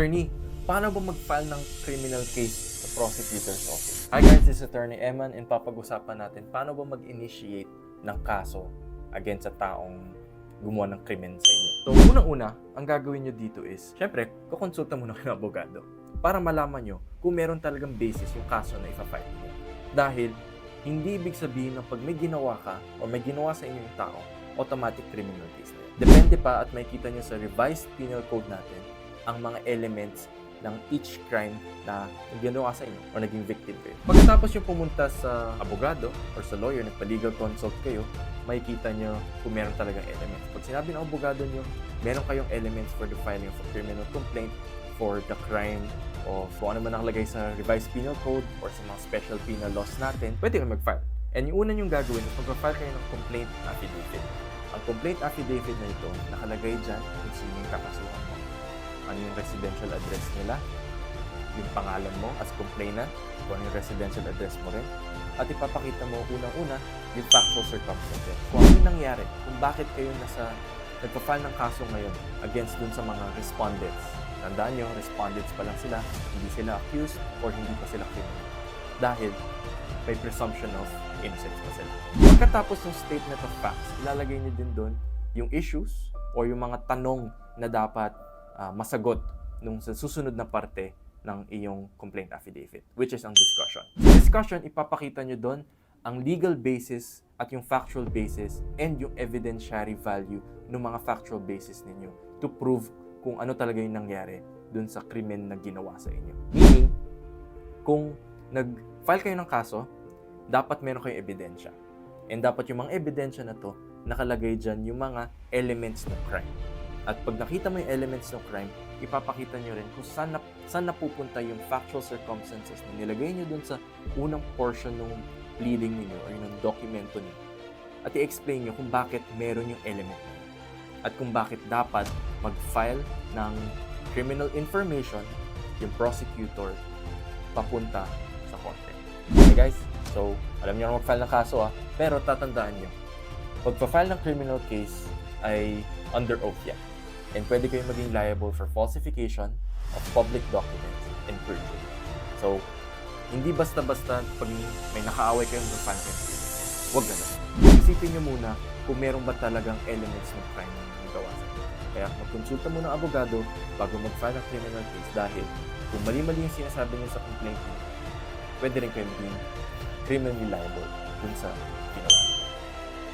Attorney, paano ba mag-file ng criminal case sa prosecutor's office? Hi guys, this is Attorney Eman and papag-usapan natin paano ba mag-initiate ng kaso against sa taong gumawa ng krimen sa inyo. So, unang-una, ang gagawin nyo dito is, syempre, kukonsulta muna kayo ng abogado para malaman nyo kung meron talagang basis yung kaso na ipa-file nyo. Dahil, hindi ibig sabihin na pag may ginawa ka o may ginawa sa inyo yung tao, automatic criminal case na yun. Depende pa at makikita nyo sa revised penal code natin ang mga elements ng each crime na ginawa sa inyo o naging victim kayo. Pagkatapos yung pumunta sa abogado or sa lawyer, nagpa-legal consult kayo, makikita nyo kung meron talagang elements. Pag sinabi ng abogado nyo, meron kayong elements for the filing of a criminal complaint for the crime of kung ano man nakalagay sa revised penal code or sa mga special penal laws natin, pwede kayo mag-file. And yung una yung gagawin is mag-file kayo ng complaint affidavit. Ang complaint affidavit na ito, nakalagay dyan kung sino yung kakasuhan mo. Ano yung residential address nila, yung pangalan mo as complainant, kung ano yung residential address mo rin, at ipapakita mo unang-una yung factual circumstances. Kung ano yung nangyari, kung bakit kayo nasa nagpa-file ng kaso ngayon against dun sa mga respondents. Tandaan nyo, respondents pa lang sila, hindi sila accused or hindi pa sila criminal. Dahil may presumption of innocence pa sila. Pagkatapos ng statement of facts, ilalagay nyo din doon yung issues or yung mga tanong na dapat ah, masagot nung sa susunod na parte ng iyong complaint affidavit, which is ang discussion. Sa discussion, ipapakita nyo doon ang legal basis at yung factual basis and yung evidentiary value ng mga factual basis ninyo to prove kung ano talaga yung nangyari dun sa krimen na ginawa sa inyo. Meaning, kung nag-file kayo ng kaso, dapat meron kayong ebidensya. And dapat yung mga ebidensya na to, nakalagay dyan yung mga elements ng crime. At pag nakita mo yung elements ng crime, ipapakita nyo rin kung saan, na, saan napupunta yung factual circumstances na nilagay nyo dun sa unang portion ng pleading ninyo or yung dokumento niyo. At i-explain nyo kung bakit meron yung element. At kung bakit dapat mag-file ng criminal information yung prosecutor papunta sa korte. Okay guys, so alam niyo na mag-file ng kaso ah, pero tatandaan niyo, pagpa-file ng criminal case ay under oath yan. And pwede kayong maging liable for falsification of public documents and perjury. So, hindi basta-basta pag may nakaaway kayong ng case. Huwag ganun. Isipin niyo muna kung meron ba talagang elements ng crime na nagawa sa. Kaya magkonsulta muna ng abogado bago mag-file ng criminal case dahil kung mali-mali yung sinasabi niyo sa complaint niyo, pwede rin kayo maging criminally liable dun sa